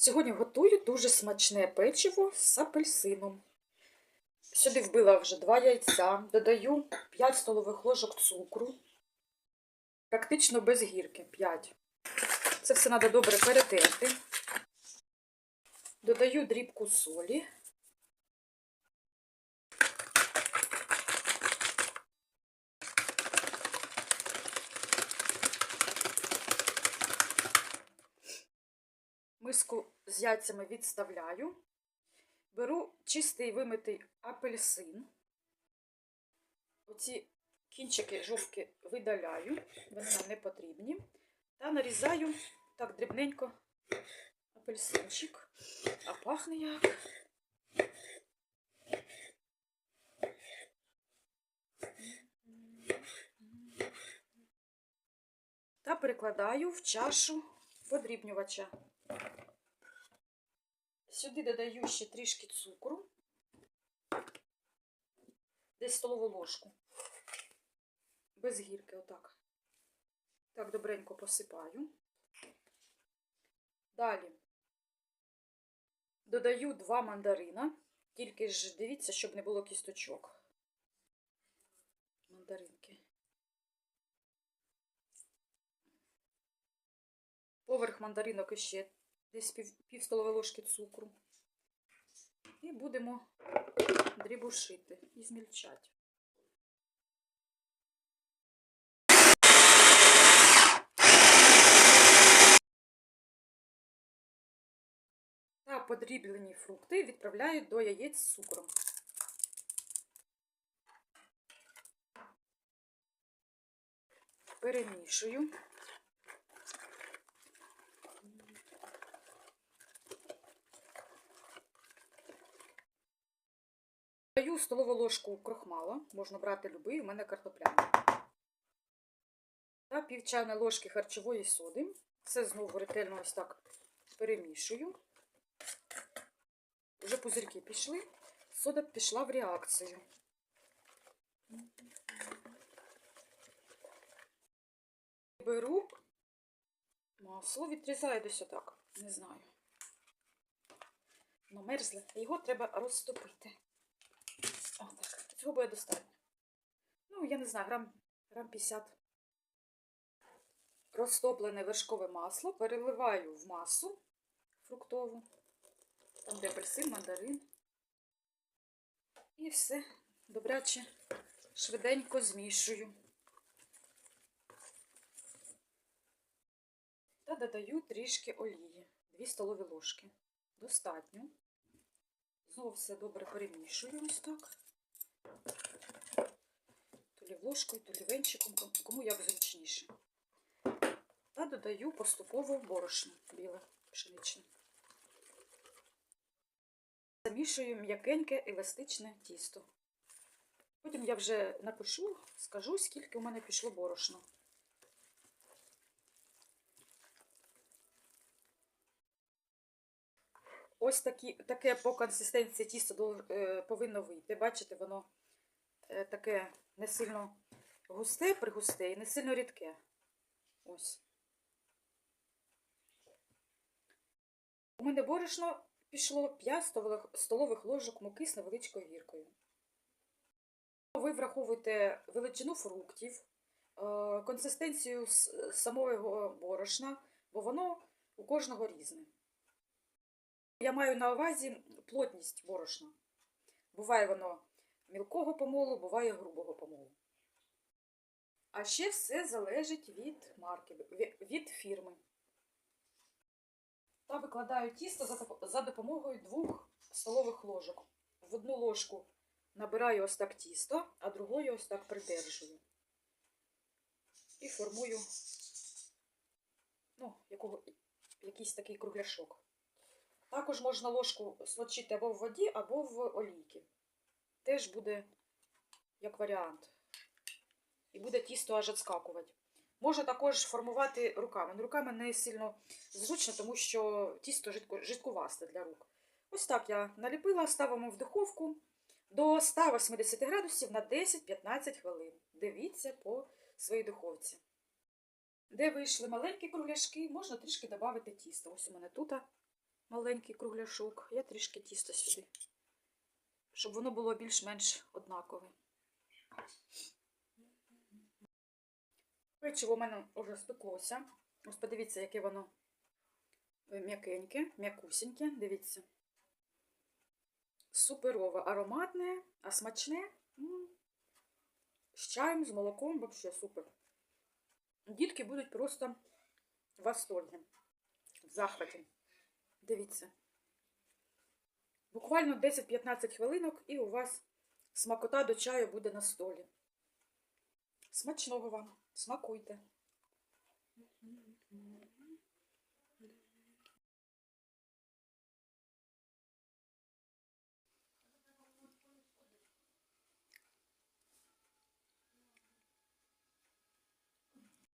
Сьогодні готую дуже смачне печиво з апельсином. Сюди вбила вже 2 яйця, додаю 5 столових ложок цукру, практично без гірки 5. Це все треба добре перетерти. Додаю дрібку солі. Миску з яйцями відставляю. Беру чистий вимитий апельсин. Оці кінчики жовтки видаляю, вони нам не потрібні. Та нарізаю так дрібненько апельсинчик. А пахне як. Та перекладаю в чашу подрібнювача. Сюди додаю ще трішки цукру, десь столову ложку, без гірки, отак. Так, добренько посипаю. Далі додаю два мандарина, тільки ж дивіться, щоб не було кісточок. Мандаринки. Поверх мандаринок іще десь пів, пів столової ложки цукру. І будемо дрібушити і змільчати. Та подріблені фрукти відправляю до яєць з цукром. Перемішую. Столову ложку крохмала, можна брати любий, у мене картопляний. Та пів чайної ложки харчової соди. Це знову ретельно ось так перемішую. Вже пузирки пішли, сода пішла в реакцію. Беру масло, відрізаю десь отак, не знаю. Воно мерзле, його треба розтопити. Цього буде достатньо. Ну, я не знаю, грам, грам 50. Розтоплене вершкове масло переливаю в масу фруктову. Там, де апельсин, мандарин. І все добряче швиденько змішую. Та додаю трішки олії. 2 столові ложки. Достатньо. Знову все добре перемішую ось так. То лі ложкою, то лі венчиком, кому як зручніше. Та додаю поступово борошно біле пшеничне. Замішую м'якеньке еластичне тісто. Потім я вже напишу, скажу, скільки у мене пішло борошно. Ось такі, таке по консистенції тісто е, повинно вийти. Бачите, воно таке не сильно густе, пригусте і не сильно рідке. Ось. У мене борошно пішло 5 столових, столових ложок муки з невеличкою гіркою. Ви враховуєте величину фруктів, е, консистенцію самого борошна, бо воно у кожного різне. Я маю на увазі плотність борошна. Буває воно мілкого помолу, буває грубого помолу. А ще все залежить від марки, від фірми. Та викладаю тісто за допомогою двох столових ложок. В одну ложку набираю ось так тісто, а другою ось так придержую. І формую ну, якого, якийсь такий кругляшок. Також можна ложку смочити або в воді, або в олійки. Теж буде як варіант. І буде тісто аж відскакувати. Можна також формувати руками. Ну, руками не сильно зручно, тому що тісто жидкувасте для рук. Ось так я наліпила, ставимо в духовку до 180 градусів на 10-15 хвилин. Дивіться по своїй духовці. Де вийшли маленькі кругляшки, можна трішки додати тісто. Ось у мене тут маленький кругляшок. Я трішки тіста сюди, щоб воно було більш-менш однакове. Печиво у мене вже спеклося. Ось подивіться, яке воно е, м'якеньке, м'якусіньке. Дивіться. Суперове, ароматне, а смачне. З чаєм, з молоком, взагалі супер. Дітки будуть просто в восторгі, в захваті. Дивіться. Буквально 10-15 хвилинок і у вас смакота до чаю буде на столі. Смачного вам! Смакуйте!